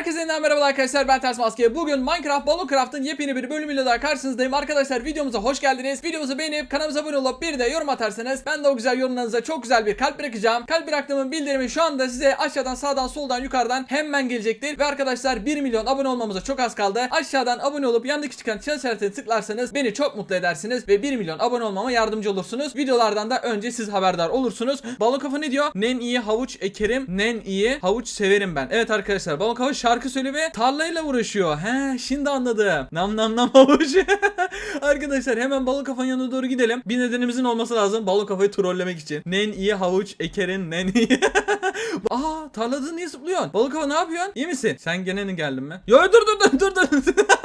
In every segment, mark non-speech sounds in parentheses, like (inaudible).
Herkese yeniden merhaba arkadaşlar ben Ters Maske. Bugün Minecraft Ballocraft'ın yepyeni bir bölümüyle daha karşınızdayım. Arkadaşlar videomuza hoş geldiniz. Videomuzu beğenip kanalımıza abone olup bir de yorum atarsanız ben de o güzel yorumlarınıza çok güzel bir kalp bırakacağım. Kalp bıraktığımın bildirimi şu anda size aşağıdan sağdan soldan yukarıdan hemen gelecektir. Ve arkadaşlar 1 milyon abone olmamıza çok az kaldı. Aşağıdan abone olup yandaki çıkan çan işaretine tıklarsanız beni çok mutlu edersiniz. Ve 1 milyon abone olmama yardımcı olursunuz. Videolardan da önce siz haberdar olursunuz. Balon Kafa ne diyor? Nen iyi havuç ekerim, nen iyi havuç severim ben. Evet arkadaşlar Balon Kafa şarkı söylüyor ve tarlayla uğraşıyor. He şimdi anladım. Nam nam nam havuç. (laughs) arkadaşlar hemen Balon Kafa'nın yanına doğru gidelim. Bir nedenimizin olması lazım. Balon Kafa'yı trollemek için. Nen iyi havuç ekerin nen iyi. (laughs) Aa tarlada niye zıplıyorsun? Balık hava ne yapıyorsun? İyi misin? Sen gene geldin mi? Yo dur dur dur dur dur. (laughs)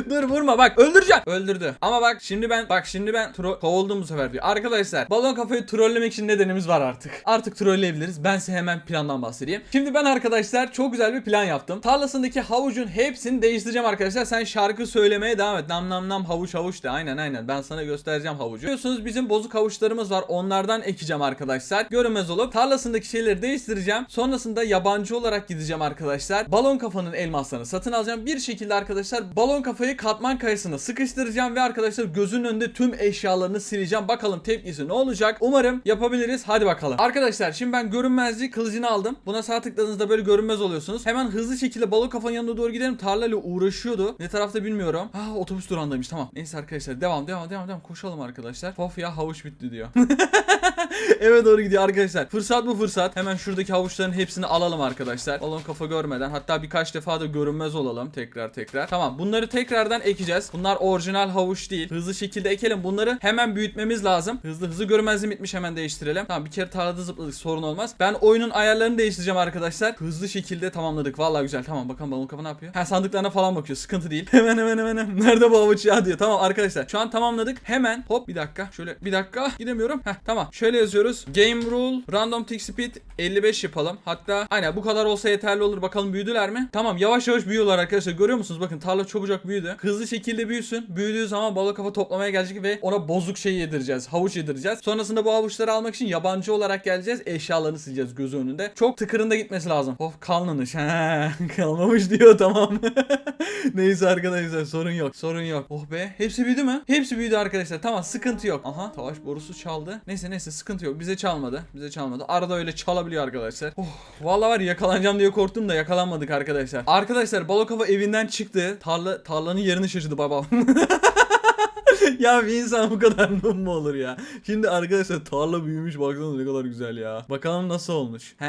(laughs) Dur vurma bak öldüreceğim. Öldürdü. Ama bak şimdi ben bak şimdi ben kovuldum bu sefer diyor. Arkadaşlar balon kafayı trollemek için nedenimiz var artık. Artık trolleyebiliriz. Ben size hemen plandan bahsedeyim. Şimdi ben arkadaşlar çok güzel bir plan yaptım. Tarlasındaki havucun hepsini değiştireceğim arkadaşlar. Sen şarkı söylemeye devam et. Nam nam nam havuç havuç de. Aynen aynen. Ben sana göstereceğim havucu. Biliyorsunuz bizim bozuk havuçlarımız var. Onlardan ekeceğim arkadaşlar. Görünmez olup tarlasındaki şeyleri değiştireceğim. Sonrasında yabancı olarak gideceğim arkadaşlar. Balon kafanın elmaslarını satın alacağım. Bir şekilde arkadaşlar balon kafayı katman kayasına sıkıştıracağım ve arkadaşlar gözünün önünde tüm eşyalarını sileceğim. Bakalım tepkisi ne olacak? Umarım yapabiliriz. Hadi bakalım. Arkadaşlar şimdi ben görünmezlik kılıcını aldım. Buna sağ tıkladığınızda böyle görünmez oluyorsunuz. Hemen hızlı şekilde balon kafanın yanına doğru gidelim. Tarlayla uğraşıyordu. Ne tarafta bilmiyorum. Ha otobüs durağındaymış tamam. Neyse arkadaşlar devam devam devam devam koşalım arkadaşlar. Of ya havuç bitti diyor. (laughs) Eve doğru gidiyor arkadaşlar. Fırsat bu fırsat. Hemen şuradaki havuçların hepsini alalım arkadaşlar. Balon kafa görmeden. Hatta birkaç defa da görünmez olalım. Tekrar tekrar. Tamam bunları tekrardan ekeceğiz. Bunlar orijinal havuç değil. Hızlı şekilde ekelim. Bunları hemen büyütmemiz lazım. Hızlı hızlı görünmezliğim bitmiş hemen değiştirelim. Tamam bir kere tarlada zıpladık sorun olmaz. Ben oyunun ayarlarını değiştireceğim arkadaşlar. Hızlı şekilde tamamladık. Vallahi güzel. Tamam bakalım balon kafa ne yapıyor? Ha sandıklarına falan bakıyor. Sıkıntı değil. (laughs) Hemen hemen hemen. hemen. Nerede bu havuç ya diyor. Tamam arkadaşlar. Şu an tamamladık. Hemen hop bir dakika. Şöyle bir dakika. Gidemiyorum. Heh tamam. Şöyle yazıyoruz. Game rule random tick speed 55 yapalım. Hatta aynen bu kadar olsa yeterli olur. Bakalım büyüdüler mi? Tamam yavaş yavaş büyüyorlar arkadaşlar. Görüyor musunuz? Bakın tarla çabucak büyüdü. Hızlı şekilde büyüsün. Büyüdüğü zaman balık kafa toplamaya gelecek ve ona bozuk şey yedireceğiz. Havuç yedireceğiz. Sonrasında bu havuçları almak için yabancı olarak geleceğiz. Eşyalarını sileceğiz gözü önünde. Çok tıkırında gitmesi lazım. Of kalmamış. (laughs) He, kalmamış diyor tamam. (laughs) Neyse arkadaşlar sorun yok. Sorun yok. Oh be. Hepsi büyüdü mü? Hepsi büyüdü arkadaşlar. Tamam sıkıntı yok. Aha savaş borusu çaldı. Neyse neyse sıkıntı yok. Bize çalmadı. Bize çalmadı. Arada öyle çalabiliyor arkadaşlar. Oh, vallahi var ya, yakalanacağım diye korktum da yakalanmadık arkadaşlar. Arkadaşlar Balokova evinden çıktı. Tarla tarlanın yerini şaşırdı babam. (laughs) ya bir insan bu kadar (laughs) noob mu olur ya? Şimdi arkadaşlar tarla büyümüş baksana ne kadar güzel ya. Bakalım nasıl olmuş. He,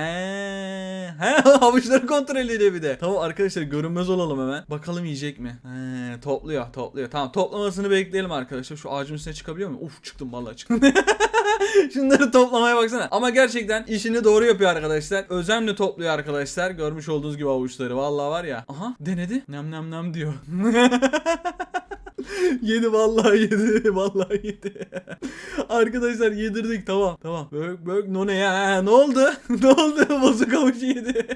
he (laughs) havuçları kontrol ediyor bir de. Tamam arkadaşlar görünmez olalım hemen. Bakalım yiyecek mi? He, topluyor topluyor. Tamam toplamasını bekleyelim arkadaşlar. Şu ağacın üstüne çıkabiliyor muyum? Uf çıktım vallahi çıktım. (laughs) Şunları toplamaya baksana. Ama gerçekten işini doğru yapıyor arkadaşlar. Özenle topluyor arkadaşlar. Görmüş olduğunuz gibi avuçları. Vallahi var ya. Aha denedi. Nem nem nem diyor. (laughs) yedi vallahi yedi. (laughs) Vallahi yedi. Arkadaşlar yedirdik tamam. Tamam. Bök bök no ne ya? Ne oldu? ne oldu? Bozuk avuç yedi.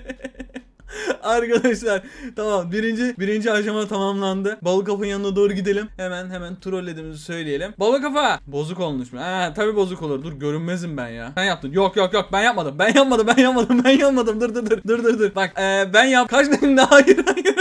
Arkadaşlar tamam birinci birinci aşama tamamlandı. Balık kafanın yanına doğru gidelim. Hemen hemen trollediğimizi söyleyelim. Balık kafa bozuk olmuş mu? Ha tabi bozuk olur. Dur görünmezim ben ya. Sen yaptın. Yok yok yok ben yapmadım. Ben yapmadım. Ben yapmadım. (laughs) Ben yapmadım. Dur dur dur. Dur dur dur. Bak ee, ben yap. Kaç dedim daha (laughs) hayır hayır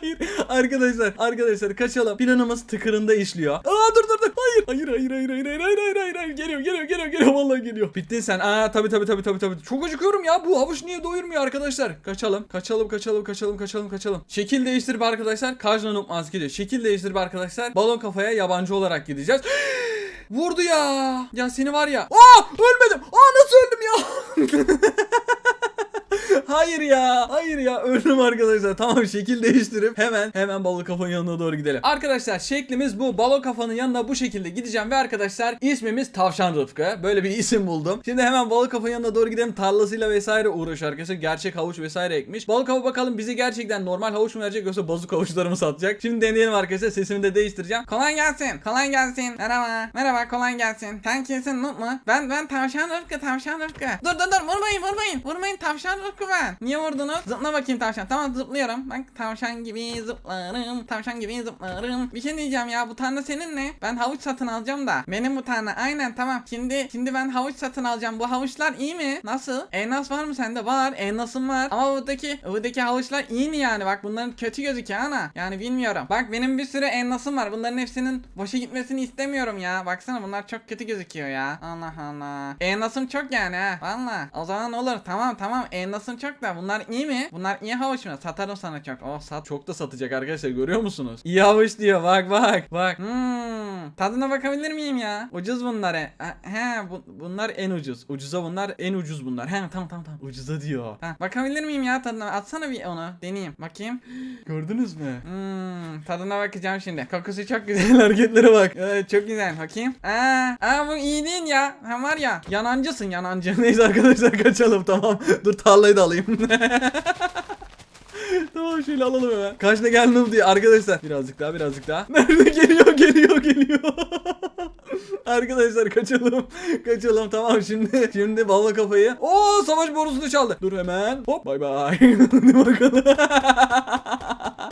hayır. Arkadaşlar arkadaşlar kaçalım. Planımız tıkırında işliyor. Aa dur dur dur. Hayır. Hayır hayır hayır hayır hayır hayır hayır. hayır. Geliyor geliyor geliyor geliyor vallahi geliyor. Bittin sen. Aa tabii tabii tabii tabii tabii. Çok acıkıyorum ya. Bu havuç niye doyurmuyor arkadaşlar? Kaçalım. Kaçalım kaçalım kaçalım kaçalım kaçalım. Şekil değiştir değiştirip arkadaşlar karjlanıp az gidiyor. Şekil değiştirip arkadaşlar balon kafaya yabancı olarak gideceğiz. (gasps) Vurdu ya. Ya seni var ya. Aa ölmedim. Aa Hayır ya. Hayır ya. Öldüm arkadaşlar. Tamam şekil değiştirip hemen hemen balık kafanın yanına doğru gidelim. Arkadaşlar şeklimiz bu. Balık kafanın yanına bu şekilde gideceğim ve arkadaşlar ismimiz Tavşan Rıfkı. Böyle bir isim buldum. Şimdi hemen balık kafanın yanına doğru gidelim. Tarlasıyla vesaire uğraşıyor arkadaşlar. Gerçek havuç vesaire ekmiş. Balık kafa bakalım bize gerçekten normal havuç mu verecek yoksa bozuk havuçları mı satacak? Şimdi deneyelim arkadaşlar. Sesimi de değiştireceğim. Kolay gelsin. Kolay gelsin. Merhaba. Merhaba kolay gelsin. Sen kimsin Noob mu? Ben ben tavşan Rıfkı tavşan Rıfkı. Dur dur dur vurmayın vurmayın. Vurmayın tavşan Rıfkı ben? Niye vurdunuz? Zıpla bakayım tavşan. Tamam zıplıyorum. Bak tavşan gibi zıplarım. Tavşan gibi zıplarım. Bir şey diyeceğim ya bu tane senin ne? Ben havuç satın alacağım da. Benim bu tane aynen tamam. Şimdi şimdi ben havuç satın alacağım. Bu havuçlar iyi mi? Nasıl? Elmas var mı sende? Var. Elmasım var. Ama buradaki buradaki havuçlar iyi mi yani? Bak bunların kötü gözüküyor ana. Yani bilmiyorum. Bak benim bir sürü elmasım var. Bunların hepsinin boşa gitmesini istemiyorum ya. Baksana bunlar çok kötü gözüküyor ya. Allah Allah. Elmasım çok yani ha. Valla. O zaman olur. Tamam tamam. Elmasım çok da. Bunlar iyi mi? Bunlar iyi havuç mu? Satarım sana çok. Oh sat. Çok da satacak arkadaşlar görüyor musunuz? İyi havuç diyor bak bak. Bak. Hmm. Tadına bakabilir miyim ya? Ucuz bunlar. He, he bu- bunlar en ucuz. Ucuza bunlar en ucuz bunlar. He tamam tamam tamam. Ucuza diyor. Ha, bakabilir miyim ya tadına? Atsana bir onu. Deneyeyim. Bakayım. (gasps) Gördünüz mü? Hmm, tadına bakacağım şimdi. Kokusu çok güzel. (laughs) Hareketlere bak. Evet çok güzel. Bakayım. Aa, aa bu iyi değil ya. Ha var ya. Yanancısın yanancı. (laughs) Neyse arkadaşlar kaçalım tamam. (laughs) Dur tarlayı da alayım. (laughs) tamam şöyle alalım hemen. Kaçta geldim diye arkadaşlar. Birazcık daha birazcık daha. (laughs) Nerede geliyor geliyor geliyor. (laughs) arkadaşlar kaçalım. Kaçalım tamam şimdi. Şimdi balla kafayı. Oo savaş borusunu çaldı. Dur hemen. Hop bay bay. Hadi bakalım.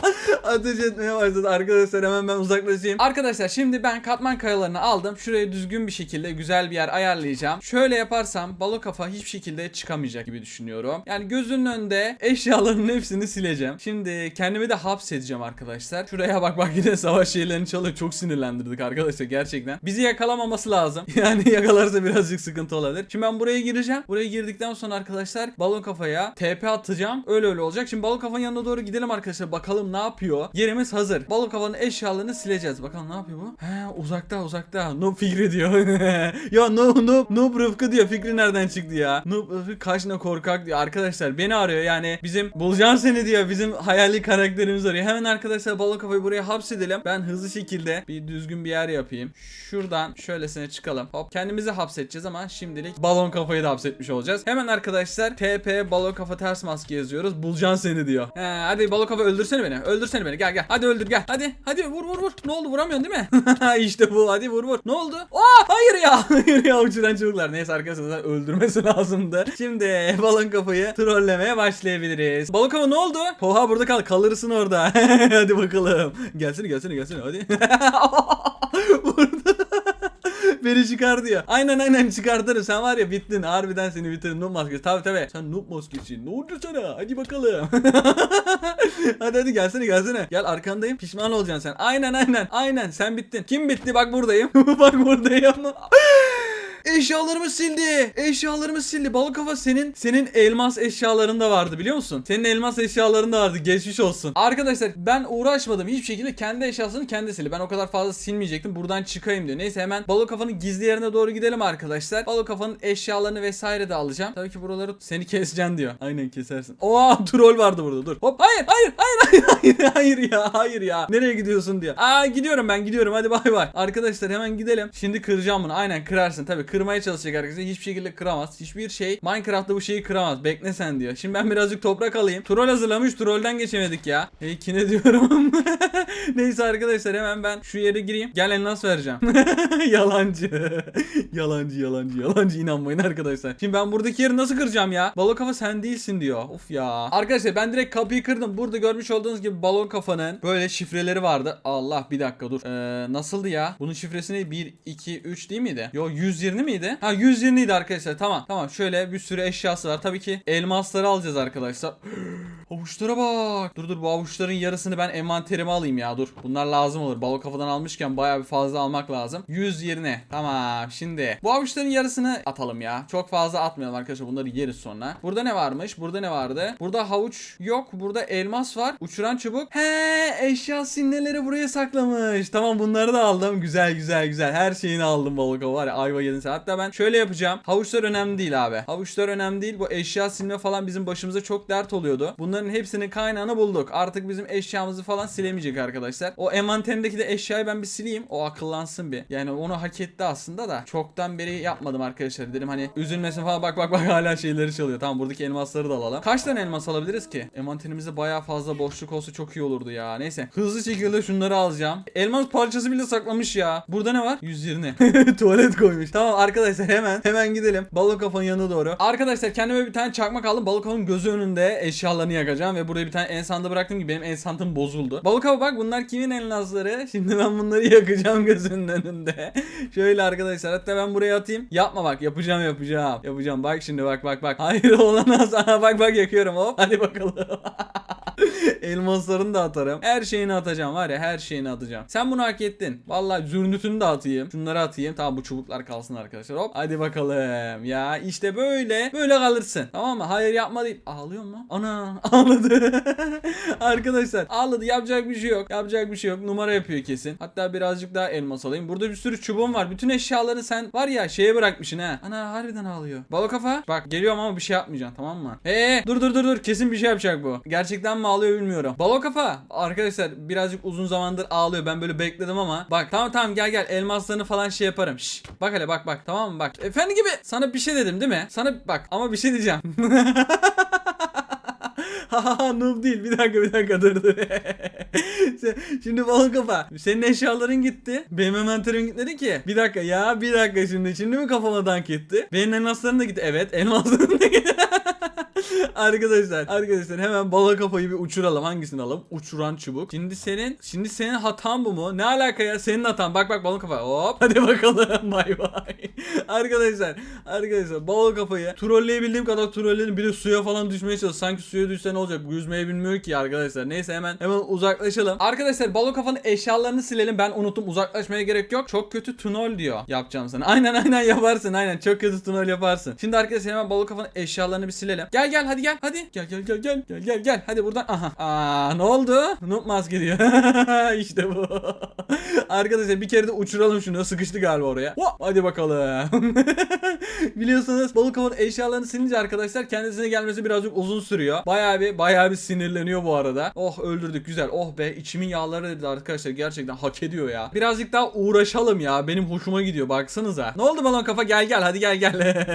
(laughs) Ateş etmeye başladı arkadaşlar hemen ben uzaklaşayım. Arkadaşlar şimdi ben katman kayalarını aldım. Şuraya düzgün bir şekilde güzel bir yer ayarlayacağım. Şöyle yaparsam balo kafa hiçbir şekilde çıkamayacak gibi düşünüyorum. Yani gözünün önünde eşyaların hepsini sileceğim. Şimdi kendimi de hapsedeceğim arkadaşlar. Şuraya bak bak yine savaş şeylerini çalıyor. Çok sinirlendirdik arkadaşlar gerçekten. Bizi yakalamaması lazım. (laughs) Yani yakalarsa birazcık sıkıntı olabilir. Şimdi ben buraya gireceğim. Buraya girdikten sonra arkadaşlar balon kafaya TP atacağım. Öyle öyle olacak. Şimdi balon kafanın yanına doğru gidelim arkadaşlar. Bakalım ne yapıyor. Yerimiz hazır. Balon kafanın eşyalarını sileceğiz. Bakalım ne yapıyor bu? He uzakta uzakta. Noob Fikri diyor. (laughs) ya noob noob noob Rıfkı diyor. Fikri nereden çıktı ya? Noob Rıfkı kaşına korkak diyor. Arkadaşlar beni arıyor yani. Bizim bulacağım seni diyor. Bizim hayali karakterimiz arıyor. Hemen arkadaşlar balon kafayı buraya hapsedelim. Ben hızlı şekilde bir düzgün bir yer yapayım. Şuradan şöylesine çıkalım. Hop kendimizi hapsedeceğiz ama şimdilik balon kafayı da hapsetmiş olacağız. Hemen arkadaşlar TP balon kafa ters maske yazıyoruz. Bulacaksın seni diyor. He, hadi balon kafa öldürsene beni. Öldürsene beni. Gel gel. Hadi öldür gel. Hadi hadi vur vur vur. Ne oldu vuramıyorsun değil mi? (laughs) işte bu. Hadi vur vur. Ne oldu? Aa hayır ya. (laughs) Hayır ya uçuran çocuklar. Neyse arkadaşlar öldürmesi (laughs) lazımdı. Şimdi balon kafayı trollemeye başlayabiliriz. Balon kafa ne oldu? Oha burada kal. Kalırsın orada. hadi bakalım. Gelsene gelsene gelsene hadi. Beni çıkar diyor. Aynen aynen çıkartırım. Sen var ya bittin. Harbiden seni bitiririm. Noob maskesi. Tabi tabi. Sen noob maskesi. Ne oldu sana? Hadi bakalım. (laughs) hadi hadi gelsene gelsene. Gel arkandayım. Pişman olacaksın sen. Aynen aynen. Aynen sen bittin. Kim bitti? Bak buradayım. (laughs) Bak buradayım. (laughs) Eşyalarımı sildi. Eşyalarımı sildi. Balık kafa senin senin elmas eşyaların da vardı biliyor musun? Senin elmas eşyaların da vardı. Geçmiş olsun. Arkadaşlar ben uğraşmadım hiçbir şekilde kendi eşyasını kendi sildi. Ben o kadar fazla silmeyecektim. Buradan çıkayım diyor. Neyse hemen balık kafanın gizli yerine doğru gidelim arkadaşlar. Balık kafanın eşyalarını vesaire de alacağım. Tabii ki buraları seni keseceğim diyor. Aynen kesersin. Oha (laughs) troll vardı burada dur. Hop hayır hayır hayır hayır hayır ya hayır ya. Nereye gidiyorsun diyor. Aa gidiyorum ben gidiyorum hadi bay bay. Arkadaşlar hemen gidelim. Şimdi kıracağım bunu. Aynen kırarsın. Tabii kırmaya çalışacak arkadaşlar. Hiçbir şekilde kıramaz. Hiçbir şey Minecraft'ta bu şeyi kıramaz. Bekle sen diyor. Şimdi ben birazcık toprak alayım. Troll hazırlamış. Trollden geçemedik ya. Hey kine (laughs) diyorum. Neyse arkadaşlar hemen ben şu yere gireyim. Gel nasıl vereceğim. (laughs) yalancı. yalancı yalancı yalancı inanmayın arkadaşlar. Şimdi ben buradaki yeri nasıl kıracağım ya? Balon kafa sen değilsin diyor. Of ya. Arkadaşlar ben direkt kapıyı kırdım. Burada görmüş olduğunuz gibi balon kafanın böyle şifreleri vardı. Allah bir dakika dur. Ee, nasıldı ya? Bunun şifresi ne? 1, 2, 3 değil miydi? Yo 120 miydi? Ha 120 idi arkadaşlar. Tamam. Tamam. Şöyle bir sürü eşyası var. Tabii ki elmasları alacağız arkadaşlar. (gasps) Avuçlara bak. Dur dur bu avuçların yarısını ben envanterime alayım ya dur. Bunlar lazım olur. Balo kafadan almışken bayağı bir fazla almak lazım. 100 yerine. Tamam şimdi. Bu avuçların yarısını atalım ya. Çok fazla atmayalım arkadaşlar. Bunları yeriz sonra. Burada ne varmış? Burada ne vardı? Burada havuç yok. Burada elmas var. Uçuran çubuk. He eşya sinneleri buraya saklamış. Tamam bunları da aldım. Güzel güzel güzel. Her şeyini aldım balık kafa var ya ayva yedin sen. Hatta ben şöyle yapacağım. Havuçlar önemli değil abi. Havuçlar önemli değil. Bu eşya silme falan bizim başımıza çok dert oluyordu. Bunları Bunların hepsinin kaynağını bulduk. Artık bizim eşyamızı falan silemeyecek arkadaşlar. O envanterindeki de eşyayı ben bir sileyim. O akıllansın bir. Yani onu hak etti aslında da. Çoktan beri yapmadım arkadaşlar. Dedim hani üzülmesin falan bak bak bak (laughs) hala şeyleri çalıyor. Tamam buradaki elmasları da alalım. Kaç tane elmas alabiliriz ki? Envanterimizde bayağı fazla boşluk olsa çok iyi olurdu ya. Neyse. Hızlı şekilde şunları alacağım. Elmas parçası bile saklamış ya. Burada ne var? 120. (laughs) Tuvalet koymuş. Tamam arkadaşlar hemen hemen gidelim. Balık kafanın yanına doğru. Arkadaşlar kendime bir tane çakmak aldım. Balık kafanın gözü önünde eşyalarını yakacağım ve buraya bir tane ensanda bıraktım ki benim ensantım bozuldu. Balık kafa bak bunlar kimin elmasları? (laughs) Şimdi ben bunları yakacağım gözünün önünde. (laughs) Şöyle arkadaşlar hatta ben buraya atayım. Yapma bak yapacağım yapacağım. Yapacağım bak şimdi bak bak bak. Hayır (laughs) olamaz. Aha, bak bak yakıyorum hop. Hadi bakalım. (laughs) Elmaslarını da atarım. Her şeyini atacağım var ya her şeyini atacağım. Sen bunu hak ettin. Vallahi zürnütünü de atayım. Şunları atayım. Tamam bu çubuklar kalsın arkadaşlar. Hop. Hadi bakalım. Ya işte böyle. Böyle kalırsın. Tamam mı? Hayır yapma deyip. Ağlıyor mu? Ana (laughs) ağladı. (laughs) arkadaşlar ağladı. Yapacak bir şey yok. Yapacak bir şey yok. Numara yapıyor kesin. Hatta birazcık daha elmas alayım. Burada bir sürü çubuğum var. Bütün eşyaları sen var ya şeye bırakmışsın ha. Ana harbiden ağlıyor. Balo kafa. Bak geliyorum ama bir şey yapmayacaksın tamam mı? Ee dur dur dur dur. Kesin bir şey yapacak bu. Gerçekten mi ağlıyor bilmiyorum. Balo kafa. Arkadaşlar birazcık uzun zamandır ağlıyor. Ben böyle bekledim ama. Bak tamam tamam gel gel. Elmaslarını falan şey yaparım. Şş, bak hele bak bak. Tamam mı bak. Efendi gibi. Sana bir şey dedim değil mi? Sana bak ama bir şey diyeceğim. (laughs) Haha noob değil. Bir dakika bir dakika dur dur. (laughs) Şimdi balon kafa. Senin eşyaların gitti. Benim envanterim gitmedi ki. Bir dakika ya bir dakika şimdi. Şimdi mi kafama dank etti? Benim elmaslarım da gitti. Evet elmaslarım da gitti. (laughs) (laughs) arkadaşlar arkadaşlar hemen bala kafayı bir uçuralım. Hangisini alalım? Uçuran çubuk. Şimdi senin şimdi senin hatan bu mu? Ne alaka ya? Senin hatan. Bak bak balon kafa. Hop. (laughs) Hadi bakalım. (laughs) Bay bay. arkadaşlar arkadaşlar balon kafayı trolleyebildiğim kadar trolledim. Bir de suya falan düşmeye çalış. Sanki suya düşse ne olacak? Bu yüzmeyi bilmiyor ki arkadaşlar. Neyse hemen hemen uzaklaşalım. Arkadaşlar balon kafanın eşyalarını silelim. Ben unuttum. Uzaklaşmaya gerek yok. Çok kötü tunol diyor. Yapacağım sana. Aynen aynen yaparsın. Aynen. Çok kötü tunol yaparsın. Şimdi arkadaşlar hemen balon kafanın eşyalarını bir silelim. Gel gel hadi gel. Hadi. Gel gel gel gel. Gel gel gel. Hadi buradan. Aha. Aa ne oldu? Noob maske diyor. (laughs) işte bu. (laughs) arkadaşlar bir kere de uçuralım şunu. Sıkıştı galiba oraya. Hop, hadi bakalım. (laughs) Biliyorsunuz balık kafanın eşyalarını silince arkadaşlar kendisine gelmesi birazcık uzun sürüyor. Bayağı bir bayağı bir sinirleniyor bu arada. Oh öldürdük güzel. Oh be içimin yağları dedi arkadaşlar gerçekten hak ediyor ya. Birazcık daha uğraşalım ya. Benim hoşuma gidiyor baksanıza. Ne oldu balon kafa gel gel hadi gel gel.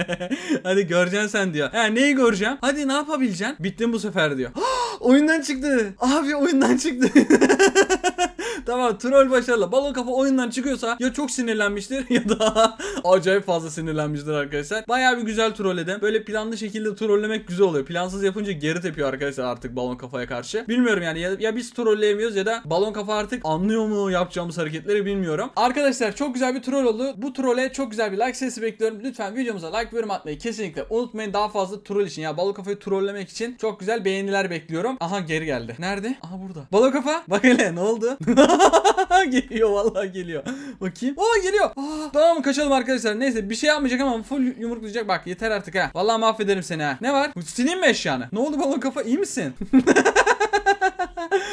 hadi göreceksin sen diyor. Ha neyi göreceğim? Hadi ne yapabileceksin? Bittin bu sefer diyor. (gasps) oyundan çıktı. Abi oyundan çıktı. (laughs) tamam troll başarılı. Balon kafa oyundan çıkıyorsa ya çok sinirlenmiştir (laughs) ya da acayip fazla sinirlenmiştir arkadaşlar. Bayağı bir güzel trolledim. Böyle planlı şekilde trollemek güzel oluyor. Plansız yapınca geri tepiyor arkadaşlar artık balon kafaya karşı. Bilmiyorum yani ya, ya biz trolleyemiyoruz ya da balon kafa artık anlıyor mu yapacağımız hareketleri bilmiyorum. Arkadaşlar çok güzel bir troll oldu. Bu trolle çok güzel bir like sesi bekliyorum. Lütfen videomuza like ve yorum atmayı kesinlikle unutmayın. Daha fazla troll için ya balon kafayı trollemek için çok güzel beğeniler bekliyorum. Aha geri geldi. Nerede? Aha burada. Balon kafa. Bak hele ne oldu? (laughs) (laughs) geliyor vallahi geliyor. Bakayım. Aa geliyor. Aa, tamam kaçalım arkadaşlar. Neyse bir şey yapmayacak ama full yumruklayacak. Bak yeter artık ha. Vallahi mahvederim seni ha. Ne var? Sileyim mi eşyanı? Ne oldu balon kafa? İyi misin? (laughs)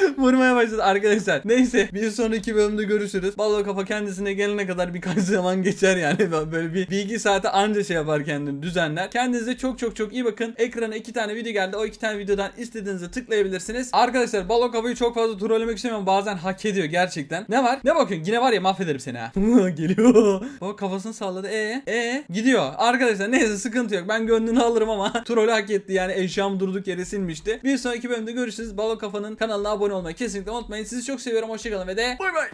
(laughs) Vurmaya başladı arkadaşlar. Neyse bir sonraki bölümde görüşürüz. Balon kafa kendisine gelene kadar birkaç (laughs) zaman geçer yani. Böyle bir, iki saate anca şey yapar kendini düzenler. Kendinize çok çok çok iyi bakın. Ekrana iki tane video geldi. O iki tane videodan istediğinizi tıklayabilirsiniz. Arkadaşlar balon kafayı çok fazla trollemek istemiyorum. Bazen hak ediyor gerçekten. Ne var? Ne bakıyorsun? Yine var ya mahvederim seni ha. (laughs) Geliyor. O kafasını salladı. E e gidiyor. Arkadaşlar neyse sıkıntı yok. Ben gönlünü alırım ama trolü hak etti. Yani eşyam durduk yere silmişti. Bir sonraki bölümde görüşürüz. Balon kafanın kanalına abone olmayı kesinlikle unutmayın. Sizi çok seviyorum. Hoşçakalın ve de bay bay.